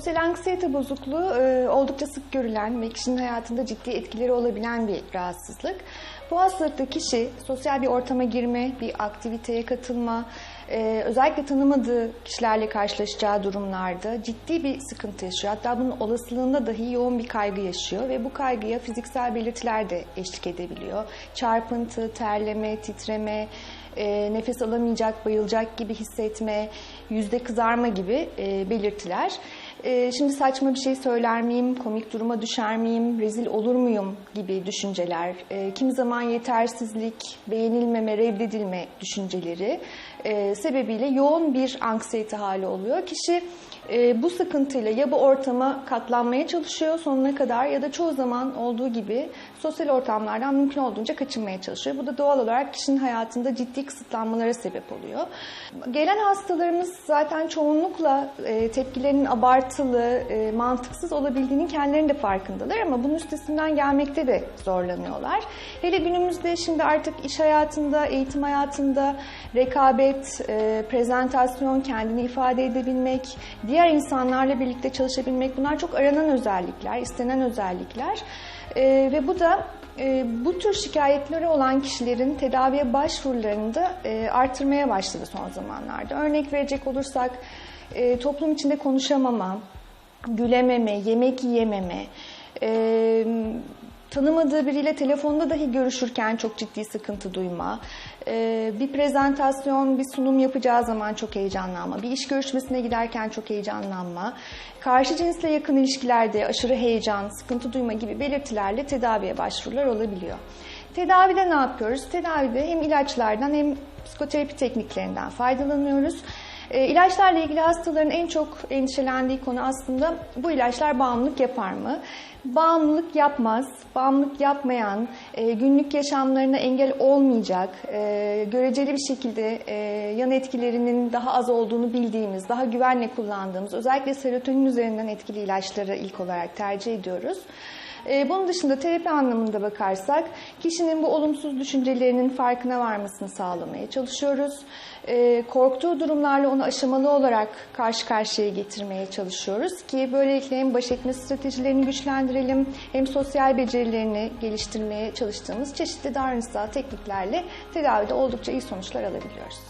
Sosyal anksiyete bozukluğu e, oldukça sık görülen ve kişinin hayatında ciddi etkileri olabilen bir rahatsızlık. Bu hastalıkta kişi sosyal bir ortama girme, bir aktiviteye katılma, e, özellikle tanımadığı kişilerle karşılaşacağı durumlarda ciddi bir sıkıntı yaşıyor. Hatta bunun olasılığında dahi yoğun bir kaygı yaşıyor ve bu kaygıya fiziksel belirtiler de eşlik edebiliyor. Çarpıntı, terleme, titreme, e, nefes alamayacak, bayılacak gibi hissetme, yüzde kızarma gibi e, belirtiler. E, şimdi saçma bir şey söyler miyim, komik duruma düşer miyim, rezil olur muyum gibi düşünceler, e, kimi zaman yetersizlik, beğenilmeme, reddedilme düşünceleri e, sebebiyle yoğun bir anksiyete hali oluyor. Kişi e, bu sıkıntıyla ya bu ortama katlanmaya çalışıyor sonuna kadar ya da çoğu zaman olduğu gibi sosyal ortamlardan mümkün olduğunca kaçınmaya çalışıyor. Bu da doğal olarak kişinin hayatında ciddi kısıtlanmalara sebep oluyor. Gelen hastalarımız zaten çoğunlukla e, tepkilerinin abartılı, e, mantıksız olabildiğinin kendilerinin de farkındalar ama bunun üstesinden gelmekte de zorlanıyorlar. Hele günümüzde şimdi artık iş hayatında, eğitim hayatında rekabet, e, prezentasyon, kendini ifade edebilmek, diğer insanlarla birlikte çalışabilmek bunlar çok aranan özellikler, istenen özellikler. E, ve bu da e, bu tür şikayetleri olan kişilerin tedaviye başvurularını da e, artırmaya başladı son zamanlarda. Örnek verecek olursak e, toplum içinde konuşamama, gülememe, yemek yiyememe, e, tanımadığı biriyle telefonda dahi görüşürken çok ciddi sıkıntı duyma, e, bir prezentasyon, bir sunum yapacağı zaman çok heyecanlanma, bir iş görüşmesine giderken çok heyecanlanma, karşı cinsle yakın ilişkilerde aşırı heyecan, sıkıntı duyma gibi belirtilerle tedaviye başvurular olabiliyor. Tedavide ne yapıyoruz? Tedavide hem ilaçlardan hem psikoterapi tekniklerinden faydalanıyoruz. E, ilaçlarla ilgili hastaların en çok endişelendiği konu aslında bu ilaçlar bağımlılık yapar mı? Bağımlılık yapmaz. Bağımlılık yapmayan, e, günlük yaşamlarına engel olmayacak, e, göreceli bir şekilde e, yan etkilerinin daha az olduğunu bildiğimiz, daha güvenle kullandığımız, özellikle serotonin üzerinden etkili ilaçları ilk olarak tercih ediyoruz. E, bunun dışında terapi anlamında bakarsak kişinin bu olumsuz düşüncelerinin farkına varmasını sağlamaya çalışıyoruz. E, korktuğu durumlarla onu aşamalı olarak karşı karşıya getirmeye çalışıyoruz ki böylelikle hem baş etme stratejilerini güçlendirelim hem sosyal becerilerini geliştirmeye çalıştığımız çeşitli davranışsal tekniklerle tedavide oldukça iyi sonuçlar alabiliyoruz.